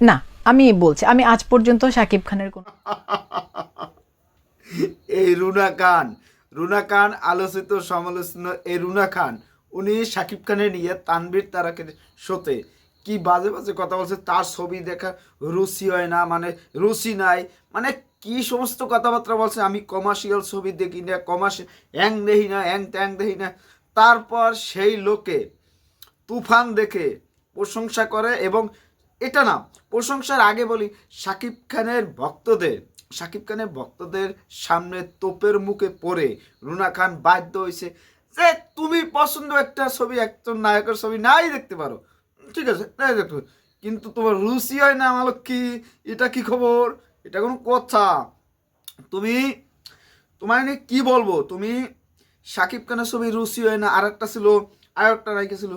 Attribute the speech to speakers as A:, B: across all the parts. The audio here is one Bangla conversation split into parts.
A: না, আমি বলছি, আমি আজ পর্যন্ত শাকিব খানের কোনো
B: এই রুনা খান রুনা খান আলোচিত সমালোচনা, এই রুনা খান, উনি শাকিব খানের নিয়ে তানবীর তারাকের শোতে, কি বাজে বাজে কথা বলছে, তার ছবি দেখা রুচি হয় না মানে রুচি নাই মানে কি সমস্ত কথাবার্তা বলছে, আমি কমার্শিয়াল ছবি দেখি না কমার্শিয়াল অ্যাং দেখি না অ্যাং ট্যাং দেখি না। তারপর সেই লোকে তুফান দেখে প্রশংসা করে এবং এটা না, প্রশংসার আগে বলি শাকিব খানের ভক্তদের শাকিব খানের ভক্তদের সামনে তোপের মুখে পড়ে রুনা খান বাধ্য হয়েছে যে, তুমি পছন্দ একটা ছবি, একজন নায়কের ছবি নাই দেখতে পারো। ঠিক আছে, নাই দেখতে পারো। কিন্তু তোমার রুচি হয় না আমার কি এটা কি খবর? এটা কোনো কথা। তুমি তোমার নিয়ে কি বলব? তুমি সাকিব খানের ছবি রুচি হয় না আর একটা ছিল আর একটা নায়িকা ছিল।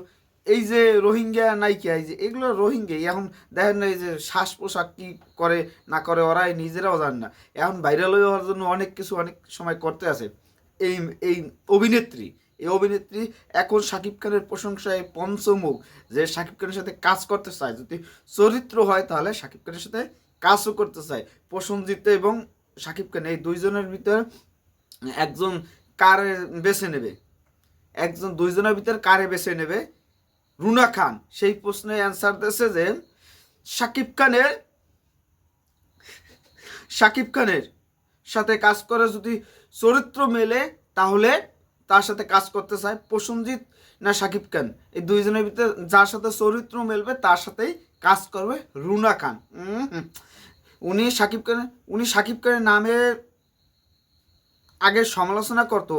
B: এই যে রোহিঙ্গা নায়িকা এই যে এগুলো রোহিঙ্গা এখন দেখেন না এই যে শ্বাস পোশাক কি করে, না করে, ওরাই নিজেরাও জান না। এখন ভাইরাল হওয়ার জন্য অনেক কিছু অনেক সময় করতে আছে। এই এই অভিনেত্রী এই অভিনেত্রী এখন শাকিব খানের প্রশংসায় পঞ্চমুখ। যে শাকিব খানের সাথে কাজ করতে চায়, যদি চরিত্র হয় তাহলে শাকিব খানের সাথে কাজও করতে চায়। প্রসঞ্জিত এবং শাকিব খান, এই দুইজনের ভিতর একজন কারে বেছে নেবে? একজন, দুইজনের ভিতর কারে বেছে নেবে? রুনা খান, সেই প্রশ্নের অ্যান্সার দিয়েছে যে শাকিব খানের শাকিব খানের সাথে কাজ করে যদি চরিত্র মেলে, তাহলে তার সাথে কাজ করতে চায় প্রসঞ্জিৎ না শাকিব খান এই দুইজনের ভিতরে যার সাথে চরিত্র মেলবে, তার সাথেই কাজ করবে রুনা খান। উনি শাকিব খানের, উনি শাকিব খানের নামে আগে সমালোচনা করতো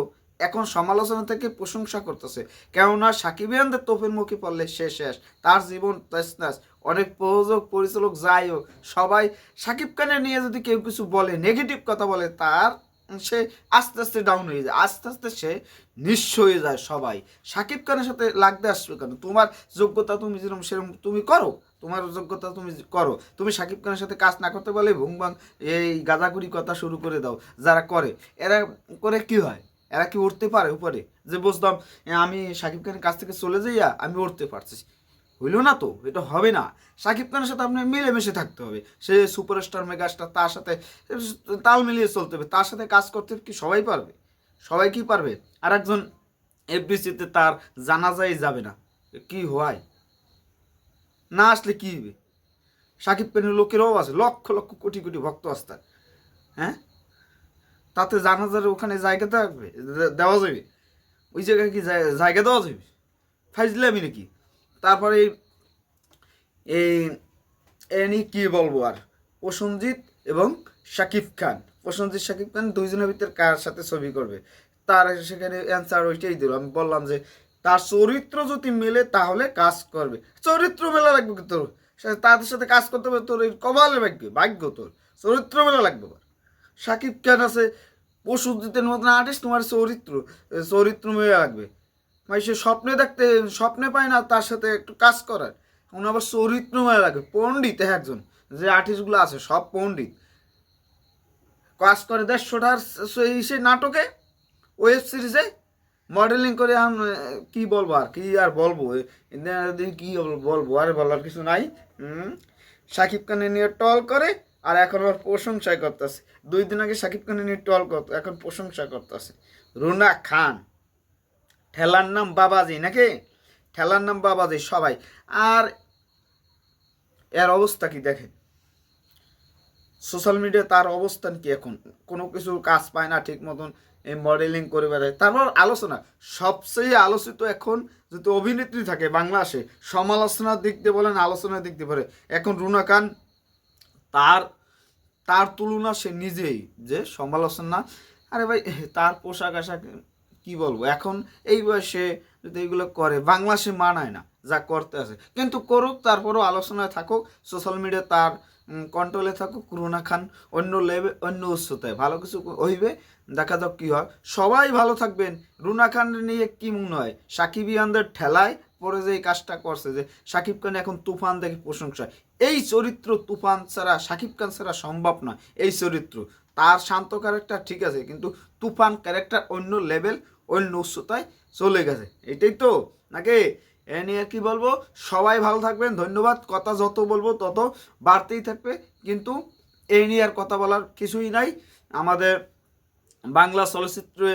B: এখন সমালোচনা থেকে প্রশংসা করতেছে। কেননা সাকিবিয়ানদের তোপের মুখে পড়লে শেষ শেষ। তার জীবন তেসনাস অনেক প্রযোজক, পরিচালক যাই হোক, সবাই সাকিব খানের নিয়ে যদি কেউ কিছু বলে নেগেটিভ কথা বলে, তার সে আস্তে আস্তে ডাউন হয়ে যায়। আস্তে আস্তে সে নিঃস্ব হয়ে যায় সবাই। সাকিব খানের সাথে লাগতে আসবে কেন? তোমার যোগ্যতা তুমি যেরকম, সেরকম তুমি করো। তোমার যোগ্যতা তুমি করো। তুমি সাকিব খানের সাথে কাজ না করতে পারলে ভুং এই গাঁজাগুড়ি কথা শুরু করে দাও। যারা করে, এরা করে কি হয়? এরা কি উঠতে পারে উপরে? যে বুঝতাম আমি সাকিব খানের কাছ থেকে চলে যাইয়া আমি উঠতে পারছি হইল না তো, এটা হবে না। সাকিব খানের সাথে আপনার মিলেমিশে থাকতে হবে। সে সুপারস্টার, মেগাস্টার, তার সাথে তাল মিলিয়ে চলতে হবে। তার সাথে কাজ করতে কি সবাই পারবে? সবাই কি পারবে? আর একজন এফবিসিতে তার জানাজাই যাবে না। কি হয়? না আসলে কি হবে? সাকিব খানের লোকেরও আছে। লক্ষ লক্ষ, কোটি কোটি ভক্ত আছে তার। হ্যাঁ? তাতে জানাজার ওখানে জায়গা থাকবে দেওয়া যাবে। ওই জায়গায় কি জায়গা দেওয়া যাবে? ফাইজলামি নাকি? তারপরে এই- এই এ নিয়ে কী বলব আর? প্রসঞ্জিৎ এবং শাকিব খান। প্রসঞ্জিৎ শাকিব খান দুইজনের ভিতর কার সাথে ছবি করবে? তার সেখানে অ্যান্সার ওইটাই দিল। আমি বললাম যে, তার চরিত্র যদি মেলে তাহলে কাজ করবে। চরিত্র মেলা লাগবে তোর? তাদের সাথে কাজ করতে হবে, তোর এই কপালের ভাগ্য ভাগ্য তোর। চরিত্র মেলা লাগবে। সাকিব খান আছে? পশুজিতের মতন আর্টিস্ট তোমার চরিত্র চরিত্র মেয়ে লাগবে মানে সে স্বপ্নে দেখতে স্বপ্নে পায় না তার সাথে একটু কাজ করার। এখন আবার চরিত্র মেয়ে লাগবে পণ্ডিত একজন যে আর্টিস্টগুলো আছে সব পণ্ডিত। কাজ করে দেড়শোটার সেই নাটকে ওয়েব সিরিজে মডেলিং করে আহ, কি বলব আর কি আর বলব? কি বলব? আর বলার কিছু নাই। সাকিব খানের নিয়ে টল করে আর এখন আবার প্রশংসা করতেছে। দুই দিন আগে সাকিব খানের নিয়ে টল করতো, এখন প্রশংসা করতেছে। রুনা খান, ঠেলার নাম বাবাজি নাকি? ঠেলার নাম বাবাজি, সবাই। আর এর অবস্থা কি দেখেন? সোশ্যাল মিডিয়া তার অবস্থান কি এখন? কোনো কিছু কাজ পায় না ঠিক মতন, এই মডেলিং করে বেড়ায়। তারপর আলোচনা, সবচেয়ে আলোচিত এখন যদি অভিনেত্রী থাকে বাংলাদেশে, সমালোচনার দিক দিয়ে বলেন, আলোচনার দিক দিয়ে বলে এখন রুনা খান তার তার তুলনা সে নিজেই যে সমালোচনা আরে ভাই, তার পোশাক আশাক কি বলব? এখন এই বয়সে যদি এগুলো করে, বাংলা সে মানায় না, যা করতে আছে। কিন্তু করুক, তারপরও আলোচনায় থাকুক সোশ্যাল মিডিয়া তার কন্ট্রোলে থাকুক, রুনা খান অন্য লেভে অন্য উচ্চতায় ভালো কিছু হইবে, দেখা যাক কী হয়। সবাই ভালো থাকবেন। রুনা খান নিয়ে কি মনে হয়? সাকিব ইয়ানদের ঠেলায় পরে যে এই কাজটা করছে, যে সাকিব খান এখন তুফান দেখে প্রশংসা এই চরিত্র তুফান ছাড়া, সাকিব খান ছাড়া সম্ভব নয়। এই চরিত্র, তার শান্ত ক্যারেক্টার ঠিক আছে, কিন্তু তুফান ক্যারেক্টার অন্য লেভেল অন্য উচ্চতায় চলে গেছে। এটাই তো, নাকি? এ নিয়ে আর কি বলব? সবাই ভালো থাকবেন, ধন্যবাদ। কথা যত বলব তত বাড়তেই থাকবে। কিন্তু এই নিয়ে আর কথা বলার কিছুই নাই। আমাদের বাংলা চলচ্চিত্রে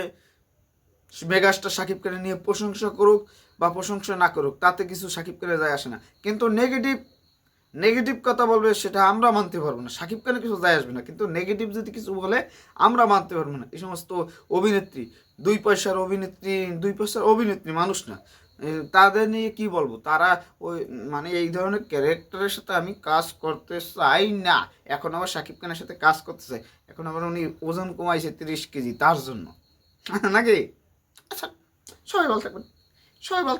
B: মেগাস্টার সাকিব খানের নিয়ে প্রশংসা করুক বা প্রশংসা না করুক, তাতে কিছু সাকিব খানের যায় আসে না। কিন্তু নেগেটিভ নেগেটিভ কথা বলবে, সেটা আমরা মানতে পারব না। সাকিব খানের কিছু যায় আসবে না, কিন্তু নেগেটিভ যদি কিছু বলে, আমরা মানতে পারব না। এই সমস্ত অভিনেত্রী, দুই পয়সার অভিনেত্রী, দুই পয়সার অভিনেত্রী মানুষ না। তাদের নিয়ে কি বলব? তারা ওই মানে এই ধরনের ক্যারেক্টারের সাথে আমি কাজ করতে চাই না। এখন আবার সাকিব খানের সাথে কাজ করতে চাই। এখন আবার উনি ওজন কমাইছে তিরিশ কেজি, তার জন্য। নাকি? আচ্ছা সবাই ভালো থাকবেন। সবাই ভালো